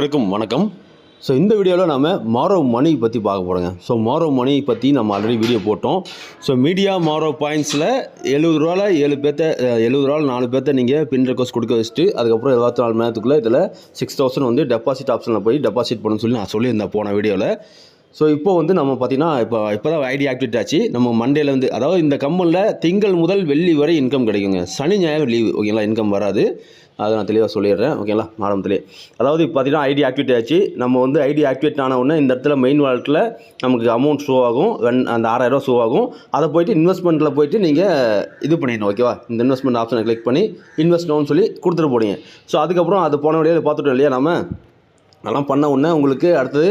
வணக்கம் வணக்கம். ஸோ இந்த வீடியோவில் நம்ம மாரோ மணி பற்றி பார்க்க போகிறோங்க ஸோ மாரோ மணி பற்றி நம்ம ஆல்ரெடி வீடியோ போட்டோம். ஸோ மீடியா மாரோ பாயிண்ட்ஸில் எழுபது ரூபாவில் ஏழு பேர்த்த எழுபது ரூபாவில் நாலு பேர்த்த நீங்கள் பின் ரெக்வஸ்ட் கொடுக்க வச்சுட்டு அதுக்கப்புறம் இருபத்தி நாலு மணி நேரத்துக்குள்ளே இதில் சிக்ஸ் தௌசண்ட் வந்து டெபாசிட் ஆப்ஷனில் போய் டெபாசிட் பண்ணணும்னு சொல்லி நான் சொல்லியிருந்தேன் போன வீடியோவில் ஸோ இப்போ வந்து நம்ம பார்த்தீங்கன்னா இப்போ இப்போ தான் ஐடி ஆக்டிவேட் ஆச்சு. நம்ம வந்து அதாவது இந்த கம்பெனியில் திங்கள் முதல் வெள்ளி வரை இன்கம் கிடைக்குங்க. சனி ஞாயிறு லீவு ஓகேங்களா இன்கம் வராது. அதை நான் தெளிவாக சொல்லிடுறேன் ஓகேங்களா ஆரம்பத்திலே. அதாவது இப்போ பார்த்தீங்கன்னா ஐடி ஆக்டிவேட் ஆச்சு. நம்ம வந்து ஐடி ஆக்டிவேட் ஆன உடனே இந்த இடத்துல மெயின் வாலெட்டில் நமக்கு அமௌண்ட் ஷோ ஆகும். வென் அந்த ஆறாயிரரூவா ஷோ ஆகும். அதை போயிட்டு இன்வெஸ்ட்மெண்ட்டில் போயிட்டு நீங்கள் இது பண்ணிடணும் ஓகேவா இந்த இன்வெஸ்ட்மெண்ட் ஆப்ஷனை கிளிக் பண்ணி இன்வெஸ்ட் சொல்லி கொடுத்துட்டு போனீங்க. ஸோ அதுக்கப்புறம் அது போன வழியில் பார்த்துட்டோம் இல்லையா நம்ம அதெல்லாம் பண்ண உடனே உங்களுக்கு அடுத்தது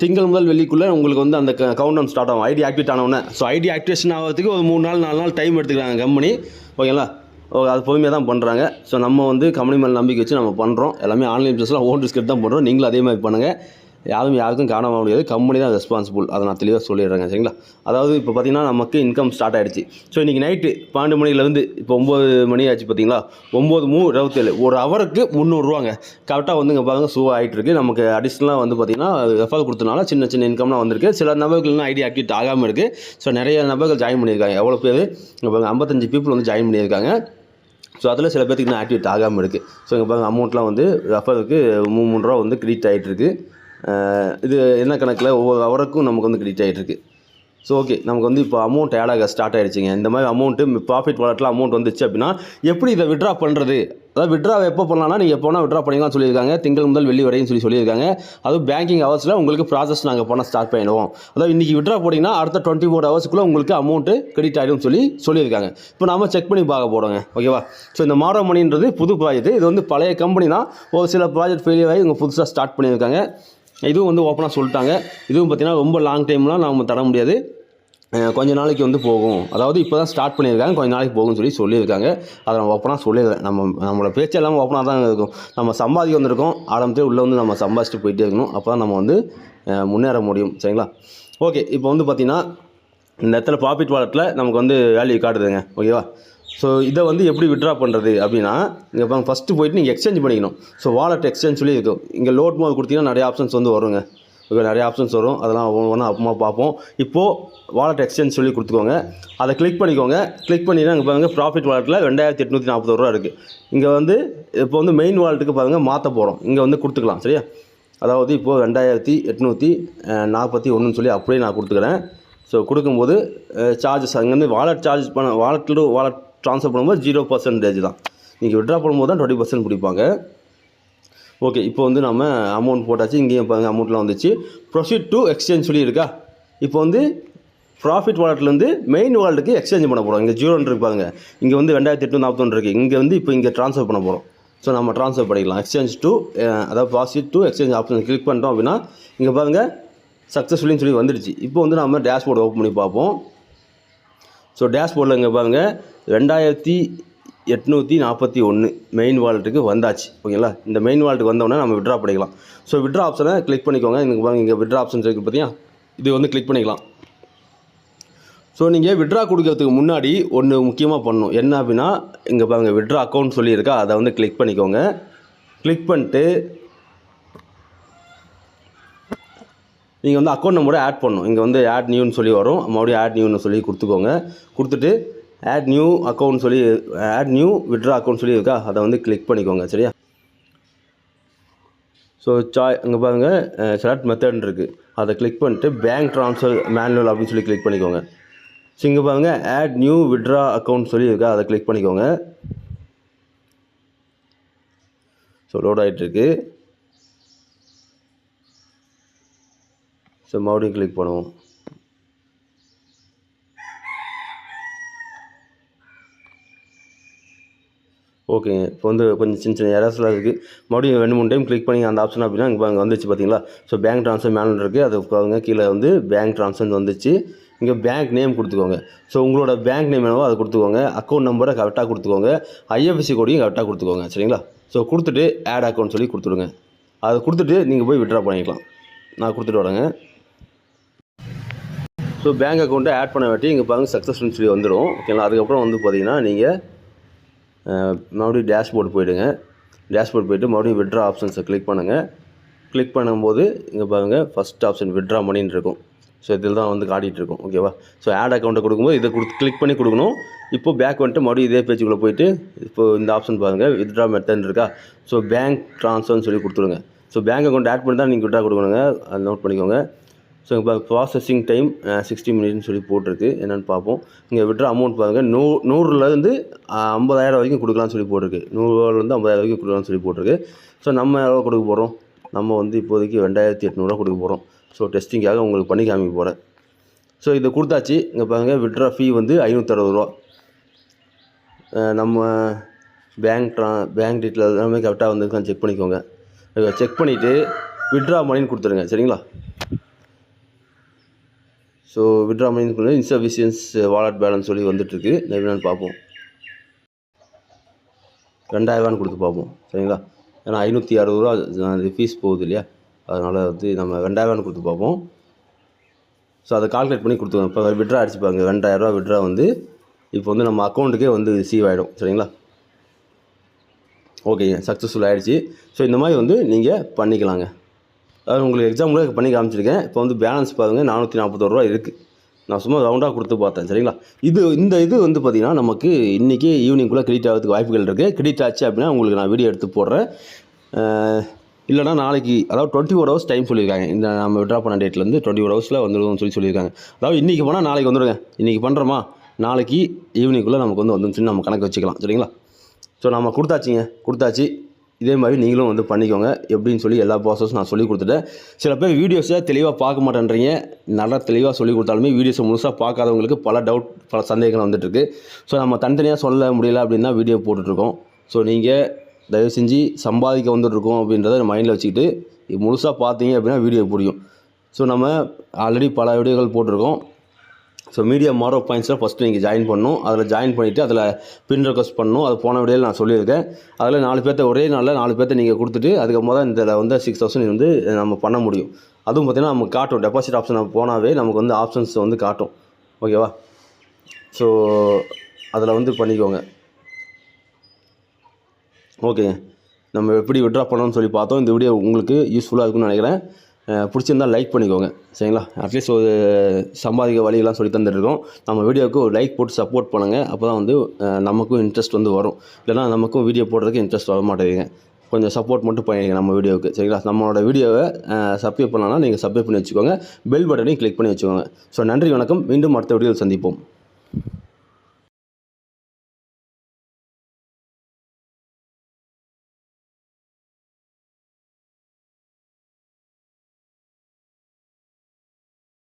திங்கள் முதல் வெள்ளிக்குள்ளே உங்களுக்கு வந்து அந்த கவுண்ட் ஸ்டார்ட் ஆகும். ஐடி ஆக்டிவேட் ஆனவுடனே ஸோ ஐடி ஆக்டிவேஷன் ஆகிறதுக்கு ஒரு மூணு நாள் நாலு நாள் டைம் எடுத்துக்கிறாங்க கம்பெனி. ஓகேங்களா ஓ அது பொறுமையாக தான் பண்ணுறாங்க ஸோ நம்ம வந்து கம்பெனி மேலே நம்பிக்கை வச்சு நம்ம பண்ணுறோம் எல்லாமே ஆன்லைன் பிஸ்னஸ்லாம் ஓன் ரிஸ்க் தான் பண்ணுறோம் நீங்களும் அதே மாதிரி பண்ணுங்கள் யாரும் யாருக்கும் காரணமாக முடியாது. கம்பெனி தான் ரெஸ்பான்சிபிள் அதை நான் தெளிவாக சொல்லிடுறேங்க. சரிங்களா? அதாவது இப்போ பார்த்தீங்கன்னா நமக்கு இன்கம் ஸ்டார்ட் ஆகிடுச்சு ஸோ இன்றைக்கி நைட்டு பன்னெண்டு மணிலேருந்து இப்போ ஒம்பது மணி ஆச்சு பார்த்தீங்களா ஒம்பது மூ இருபத்தேழு. ஒரு ஹவருக்கு முந்நூறுரூவாங்க கரெக்டாக வந்து இங்கே பாருங்க ஷூ ஆகிட்டு இருக்குது நமக்கு அடிஷ்னலாக வந்து பார்த்திங்கன்னா ரெஃபர் கொடுத்தனால சின்ன சின்ன இன்கம்லாம் வந்திருக்கு. சில நபர்கள்லாம் ஐடி ஆக்டிவேட் ஆகாமல் இருக்குது ஸோ நிறைய நபர்கள் ஜாயின் பண்ணியிருக்காங்க. எவ்வளோ பேர்? இங்கே பாருங்க ஐம்பத்தஞ்சு பீப்புள் வந்து ஜாயின் பண்ணியிருக்காங்க. ஸோ அதில் சில பேர்த்துக்கு இன்னும் ஆக்டிவேட் ஆகாமல் இருக்குது ஸோ இங்கே பாருங்க அமௌண்ட்லாம் வந்து ரெஃபருக்கு மூணு மூணு ரூபா வந்து கிரெடிட் ஆகிட்டு இருக்குது இது என்ன கணக்கில்? ஒவ்வொரு ஹவருக்கும் நமக்கு வந்து கிரெடிட் ஆகிட்டு ஸோ ஓகே நமக்கு வந்து இப்போ அமௌண்ட் ஆட் ஆக ஸ்டார்ட் ஆகிடுச்சிங்க இந்த மாதிரி அமௌண்ட்டு ப்ராஃபிட் வாலெட்டில் அமௌண்ட் வந்துச்சு அப்படின்னா எப்படி இதை விட்ரா பண்ணுறது அதாவது விட்ரா எப்போ பண்ணலாம்னா நீங்கள் எப்போ விட்ரா பண்ணிக்கலாம் சொல்லியிருக்காங்க. திங்கள் முதல் வெள்ளி வரையும் சொல்லி சொல்லியிருக்காங்க. அதுவும் பேங்கிங் ஹவர்ஸில் உங்களுக்கு ப்ராசஸ் நாங்கள் பண்ண ஸ்டார்ட் பண்ணிடுவோம். அதாவது இன்றைக்கி விட்ரா போட்டிங்கன்னா அடுத்த டுவெண்ட்டி ஃபோர் ஹவர்ஸ்க்குள்ளே உங்களுக்கு அமௌண்ட்டு கிரெடிட் ஆகிடும் சொல்லி சொல்லியிருக்காங்க. இப்போ நாம் செக் பண்ணி பார்க்க போகிறோங்க ஓகேவா ஸோ இந்த மாரோ மணின்றது புது ப்ராஜெக்ட் இது வந்து பழைய கம்பெனி தான். ஒரு சில ப்ராஜெக்ட் ஃபெயிலியர் ஆகி இவங்க புதுசாக ஸ்டார்ட் பண்ணியிருக்காங்க. இதுவும் வந்து ஓப்பனாக சொல்லிட்டாங்க. இதுவும் பார்த்திங்கன்னா ரொம்ப லாங் டைம்லாம் நம்ம தர முடியாது. கொஞ்ச நாளைக்கு வந்து போகும். அதாவது இப்போ தான் ஸ்டார்ட் பண்ணியிருக்காங்க. கொஞ்ச நாளைக்கு போகும்னு சொல்லி சொல்லியிருக்காங்க. அதை நம்ம ஓப்பனாக சொல்லிடுறேன் நம்ம நம்மளோட பேச்சு எல்லாமே ஓப்பனாக தான் இருக்கும். நம்ம சம்பாதிக்க வந்திருக்கோம். ஆரம்பத்தே உள்ளே வந்து நம்ம சம்பாதிச்சுட்டு போயிட்டே இருக்கணும். அப்போ தான் நம்ம வந்து முன்னேற முடியும். சரிங்களா? ஓகே இப்போ வந்து பார்த்திங்கன்னா இந்த இடத்துல ப்ராஃபிட் வாலெட்டில் நமக்கு வந்து வேல்யூ காட்டுதுங்க. ஓகேவா ஸோ இதை வந்து எப்படி விட்ரா பண்ணுறது அப்படின்னா இங்கே பாருங்க ஃபஸ்ட்டு போயிட்டு நீங்கள் எக்ஸ்சேஞ்ச் பண்ணிக்கணும். ஸோ வாலெட் எக்ஸ்சேஞ்ச் சொல்லி இருக்கும் இங்கே லோட் மோட் கொடுத்தீங்கன்னா நிறைய ஆப்ஷன்ஸ் வந்து வருங்க. ஓகே நிறைய ஆப்ஷன்ஸ் வரும். அதெல்லாம் ஒவ்வொன்றா அப்புறமா பார்ப்போம். இப்போது வாலெட் எக்ஸ்சேஞ்ச் சொல்லி கொடுத்துக்கோங்க. அதை கிளிக் பண்ணிக்கோங்க. கிளிக் பண்ணிங்கன்னா இங்கே பாருங்கள் ப்ராஃபிட் வாலெட்டில் ரெண்டாயிரத்தி எட்நூற்றி நாற்பது ரூபா இருக்குது இங்கே வந்து இப்போ வந்து மெயின் வாலெட்டுக்கு பாருங்கள் மாற்ற போகிறோம் இங்கே வந்து கொடுத்துக்கலாம் சரியா? அதாவது இப்போது ரெண்டாயிரத்தி எட்நூற்றி நாற்பத்தி ஒன்றுன்னு சொல்லி அப்படியே நான் கொடுத்துக்கிறேன். ஸோ கொடுக்கும்போது சார்ஜஸ் அங்கேருந்து வாலெட் சார்ஜ் பண்ண வாலெட்டில் வாலெட் ட்ரான்ஸ்ஃபர் பண்ணும்போது ஜீரோ பர்சன்டேஜ் தான். நீங்கள் விட்ரா பண்ணும்போது தான் டுவெண்ட்டி பர்சன்ட் பிடிப்பாங்க. ஓகே இப்போ வந்து நம்ம அமௌண்ட் போட்டாச்சு இங்கேயும் பாருங்க அமௌண்ட்லாம் வந்துச்சு. ப்ரொசீட் டு எக்ஸ்சேஞ்ச் சொல்லி இருக்கா? இப்போ வந்து ப்ராஃபிட் வாலெட்லேருந்து மெயின் வாலெட்டுக்கு எக்ஸ்சேஞ்ச் பண்ண போகிறோம் இங்கே ஜீரோன்னு இருக்கு இங்கே வந்து ரெண்டாயிரத்தி எட்டு நாற்பத்தொன்று இருக்குது இங்கே வந்து இப்போ இங்கே ட்ரான்ஸ்ஃபர் பண்ண போகிறோம் ஸோ நம்ம ட்ரான்ஸ்ஃபர் பண்ணிக்கலாம். எக்ஸ்சேஞ்ச் டு அதாவது proceed to exchange option click பண்ணிட்டோம் அப்படின்னா இங்கே பாருங்கள் சக்ஸஸ்ஃபுல்லின்னு சொல்லி வந்துடுச்சு. இப்போ வந்து நம்ம டேஷ்போர்டு ஓப்பன் பண்ணி பார்ப்போம். ஸோ டேஷ்போர்டில் இங்கே பாருங்கள் ரெண்டாயிரத்தி எட்நூற்றி நாற்பத்தி ஒன்று மெயின் வாலெட்டுக்கு வந்தாச்சு. ஓகேங்களா? இந்த மெயின் வாலெட்டுக்கு வந்தோடனே நம்ம விட்ரா பண்ணிக்கலாம். ஸோ விட்ரா ஆப்ஷனை கிளிக் பண்ணிக்கோங்க. இங்கே பாருங்க இங்கே விட்ரா ஆப்ஷன்ஸ் இருக்குது பார்த்தீங்கன்னா இது வந்து கிளிக் பண்ணிக்கலாம். ஸோ நீங்கள் விட்ரா கொடுக்கறதுக்கு முன்னாடி ஒன்று முக்கியமாக பண்ணணும். என்ன அப்படின்னா இங்கே பாருங்கள் விட்ரா அக்கௌண்ட் சொல்லியிருக்கா அதை வந்து கிளிக் பண்ணிக்கோங்க. கிளிக் பண்ணிட்டு நீங்கள் வந்து அக்கௌண்ட் நம்பரை ஆட் பண்ணணும். இங்கே வந்து ஆட் நியூன்னு சொல்லி வரும். மறுபடியும் ஆட் நியூன்னு சொல்லி கொடுத்துக்கோங்க. கொடுத்துட்டு ஆட் நியூ அக்கௌண்ட் சொல்லி ஆட் நியூ விட்ரா அக்கௌண்ட் சொல்லி இருக்கா? அதை வந்து கிளிக் பண்ணிக்கோங்க. சரியா? ஸோ சாய் அங்கே பாருங்கள் செலக்ட் மெத்தட்னு இருக்குது அதை கிளிக் பண்ணிட்டு பேங்க் ட்ரான்ஸ்ஃபர் மேனுவல் அப்படின்னு சொல்லி கிளிக் பண்ணிக்கோங்க. ஸோ இங்கே பாருங்கள் ஆட் நியூ விட்ரா அக்கௌண்ட் சொல்லி இருக்கா. அதை கிளிக் பண்ணிக்கோங்க. ஸோ லோட் ஆகிட்டுருக்கு ஸோ மறுபடியும் கிளிக் பண்ணுவோம். ஓகேங்க இப்போ வந்து கொஞ்சம் சின்ன சின்ன எரர்ஸ்லாம் இருக்குது மறுபடியும் ரெண்டு மூணு டைம் கிளிக் பண்ணி அந்த ஆப்ஷன் அப்படின்னா இங்கே அங்கே வந்துச்சு பார்த்தீங்களா ஸோ பேங்க் ட்ரான்ஸ்ஃபர் மேனுவல் இருக்குது அது பாருங்க கீழே வந்து பேங்க் ட்ரான்ஸ்ஃபர் வந்துச்சு இங்கே பேங்க் நேம் கொடுத்துக்கோங்க. ஸோ உங்களோட பேங்க் நேம் என்னவோ அதை கொடுத்துக்கோங்க. அக்கௌண்ட் நம்பரை கரெக்டாக கொடுத்துக்கோங்க. ஐஎஃப்எஸ்சி கோடையும் கரெக்டாக கொடுத்துக்கோங்க சரிங்களா? ஸோ கொடுத்துட்டு ஆட் அக்கௌண்ட் சொல்லி கொடுத்துடுங்க. அதை கொடுத்துட்டு நீங்கள் போய் விட்ரா பண்ணிக்கலாம். நான் கொடுத்துட்டு வரேங்க. ஸோ பேங்க் அக்கௌண்ட்டை ஆட் பண்ண வாட்டி இங்கே பாருங்க சக்ஸஸ்ஃபுல்னு சொல்லி வந்துடும் ஓகேங்களா அதுக்கப்புறம் வந்து பார்த்தீங்கன்னா நீங்கள் மறுபடியும் டேஷ்போர்டு போயிடுங்க. டேஷ்போர்ட் போயிட்டு மறுபடியும் விட்ரா ஆப்ஷன்ஸை கிளிக் பண்ணுங்கள் கிளிக் பண்ணும்போது இங்கே பாருங்கள் ஃபஸ்ட் ஆப்ஷன் விட்ரா மணின்னு இருக்கும். ஸோ இதில் தான் வந்து காடிகிட்டுருக்கும் ஓகேவா ஸோ ஆட் அக்கௌண்ட்டை கொடுக்கும்போது இதை கொடுத்து கிளிக் பண்ணி கொடுக்கணும். இப்போ பேக் வந்துட்டு மறுபடியும் இதே பேஜுக்குள்ளே போயிட்டு இப்போ இந்த ஆப்ஷன் பாருங்கள் வித்ட்ரா மெத்தட் இருக்கா? ஸோ பேங்க் ட்ரான்ஸ்ஃபர்னு சொல்லி கொடுத்துருங்க ஸோ பேங்க் அக்கௌண்ட் ஆட் பண்ணி தான் நீங்கள் விட்ரா கொடுக்கணுங்க. அதை நோட் பண்ணிக்கோங்க. ஸோ இப்போ ப்ராசஸிங் டைம் சிக்ஸ்டி மினிட்னு சொல்லி போட்டிருக்கு. என்னென்னு பார்ப்போம். இங்கே விட்ற அமௌண்ட் பாருங்கள் நூ நூறுலேருந்து ஐம்பதாயிரம் வரைக்கும் கொடுக்கலாம்னு சொல்லி போட்டிருக்கு. நூறுரூவாலேருந்து ஐம்பதாயிரம் வரைக்கும் கொடுக்கலாம்னு சொல்லி போட்டிருக்கு. ஸோ நம்ம எவ்வளோ கொடுக்க போகிறோம் நம்ம வந்து இப்போதைக்கு ரெண்டாயிரத்தி எட்நூறுவா கொடுக்க போகிறோம் ஸோ டெஸ்டிங்காக உங்களுக்கு பண்ணி காமிக்க போகிறேன் ஸோ இதை கொடுத்தாச்சு. இங்கே பாருங்கள் விட்ரா ஃபீ வந்து ஐநூற்றறுபது ரூபா நம்ம பேங்க் ட்ரா பேங்க் டீட்டெயில் எல்லாமே கரெக்டாக வந்துருக்கான்னு செக் பண்ணிக்கோங்க. செக் பண்ணிவிட்டு விட்ரா மணின்னு கொடுத்துருங்க. சரிங்களா? ஸோ விட்ரா மணின்னு இன்சஃபிஷியன்ஸ் வாலெட் பேலன்ஸ் சொல்லி வந்துட்டுருக்கு. என்னென்னு பார்ப்போம். ரெண்டாயிரரூவான்னு கொடுத்து பார்ப்போம். சரிங்களா? ஏன்னா ஐநூற்றி அறுபது ரூபா அது ஃபீஸ் போகுது இல்லையா? அதனால் வந்து நம்ம ரெண்டாயிரரூவான்னு கொடுத்து பார்ப்போம். ஸோ அதை கால்குலேட் பண்ணி கொடுத்துருவோம் இப்போ விட்ரா அடிச்சுப்பாங்க பாருங்க. ரெண்டாயிரரூவா விட்ரா வந்து இப்போ வந்து நம்ம அக்கௌண்ட்டுக்கே வந்து ரிசீவ் ஆகிடும் சரிங்களா? ஓகேங்க சக்ஸஸ்ஃபுல் ஆகிடுச்சு ஸோ இந்த மாதிரி வந்து நீங்கள் பண்ணிக்கலாங்க. அதாவது உங்களுக்கு எக்ஸாம் கூட பண்ணி காமிச்சிருக்கேன். இப்போ வந்து பேலன்ஸ் பாருங்கள் நானூற்றி நாற்பத்தோரு ரூபா இருக்குது நான் சும்மா ரவுண்டாக கொடுத்து பார்த்தேன் சரிங்களா? இது இந்த இது வந்து பார்த்திங்கன்னா நமக்கு இன்றைக்கி ஈவினிங்குள்ளே கிரெடிட் ஆகிறதுக்கு வாய்ப்புகள் இருக்குது கிரெடிட் ஆச்சு அப்படின்னா உங்களுக்கு நான் வீடியோ எடுத்து போடுறேன். இல்லைனா நாளைக்கு அதாவது டுவெண்ட்டி ஃபோர் ஹவர்ஸ் டைம் சொல்லியிருக்காங்க. இந்த நம்ம விட்ரா பண்ண டேட்லேருந்து டுவெண்ட்டி ஃபோர் ஹவர்ஸில் வந்துடுவோம்னு சொல்லி சொல்லியிருக்காங்க. அதாவது இன்றைக்கி போனால் நாளைக்கு வந்துடுங்க இன்றைக்கி பண்ணுறோமா நாளைக்கு ஈவினிங்குள்ளே நமக்கு வந்து வந்துச்சுன்னு நம்ம கணக்கு வச்சுக்கலாம் சரிங்களா? ஸோ நம்ம கொடுத்தாச்சிங்க. கொடுத்தாச்சு. இதே மாதிரி நீங்களும் வந்து பண்ணிக்கோங்க. எப்படின்னு சொல்லி எல்லா ப்ராசஸும் நான் சொல்லி கொடுத்துட்டேன். சில பேர் வீடியோஸை தெளிவாக பார்க்க மாட்டேன்றீங்க. நல்லா தெளிவாக சொல்லி கொடுத்தாலுமே வீடியோஸை முழுசாக பார்க்காதவங்களுக்கு பல டவுட் பல சந்தேகங்கள் வந்துட்டுருக்கு. ஸோ நம்ம தனித்தனியாக சொல்ல முடியல அப்படின்னா வீடியோ போட்டுட்ருக்கோம். ஸோ நீங்கள் தயவு செஞ்சு சம்பாதிக்க வந்துட்ருக்கோம் அப்படின்றத மைண்டில் வச்சுக்கிட்டு முழுசாக பார்த்தீங்க அப்படின்னா வீடியோ புரியும். ஸோ நம்ம ஆல்ரெடி பல வீடியோக்கள் போட்டிருக்கோம். ஸோ மீடியா மாரோ பாயிண்ட்ஸில் ஃபஸ்ட்டு நீங்கள் ஜாயின் பண்ணணும் அதில் ஜாயின் பண்ணிவிட்டு அதில் பின் ரெக்வஸ்ட் பண்ணணும் அது போன விடையில் நான் சொல்லியிருக்கேன். அதில் நாலு பேர்த்த ஒரே நாளில் நாலு பேர்த்த நீங்கள் கொடுத்துட்டு அதுக்கப்புறம் தான் இதில் வந்து சிக்ஸ் தௌசண்ட் வந்து நம்ம பண்ண முடியும். அதுவும் பார்த்திங்கன்னா நமக்கு காட்டும். டெபாசிட் ஆப்ஷன் நம்ம போனாவே நமக்கு வந்து ஆப்ஷன்ஸ் வந்து காட்டும். ஓகேவா ஸோ அதில் வந்து பண்ணிக்கோங்க. ஓகேங்க நம்ம எப்படி விட்ரா பண்ணணும்னு சொல்லி பார்த்தோம். இந்த வீடியோ உங்களுக்கு யூஸ்ஃபுல்லாக இருக்கும்னு நினைக்கிறேன். பிடிச்சிருந்தால் பிடிச்சிருந்தா லைக் பண்ணிக்கோங்க. சரிங்களா? அட்லீஸ்ட் ஒரு சம்பாதிக்க வழியெல்லாம் சொல்லி தந்துட்டுருக்கோம். நம்ம வீடியோவுக்கு ஒரு லைக் போட்டு சப்போர்ட் பண்ணுங்கள் அப்போ தான் வந்து நமக்கும் இன்ட்ரெஸ்ட் வந்து வரும். இல்லைனா நமக்கும் வீடியோ போடுறதுக்கு இன்ட்ரெஸ்ட் வர மாட்டேங்குங்க கொஞ்சம் சப்போர்ட் மட்டும் பண்ணிடுங்க நம்ம வீடியோவுக்கு. சரிங்களா? நம்மளோட வீடியோவை சப்ஸ்கிரைப் பண்ணலாம் நீங்கள் சப்ஸ்கிரைப் பண்ணி வச்சுக்கோங்க. பெல் பட்டனையும் கிளிக் பண்ணி வச்சுக்கோங்க. ஸோ நன்றி வணக்கம். மீண்டும் அடுத்த வீடியோவில் சந்திப்போம்.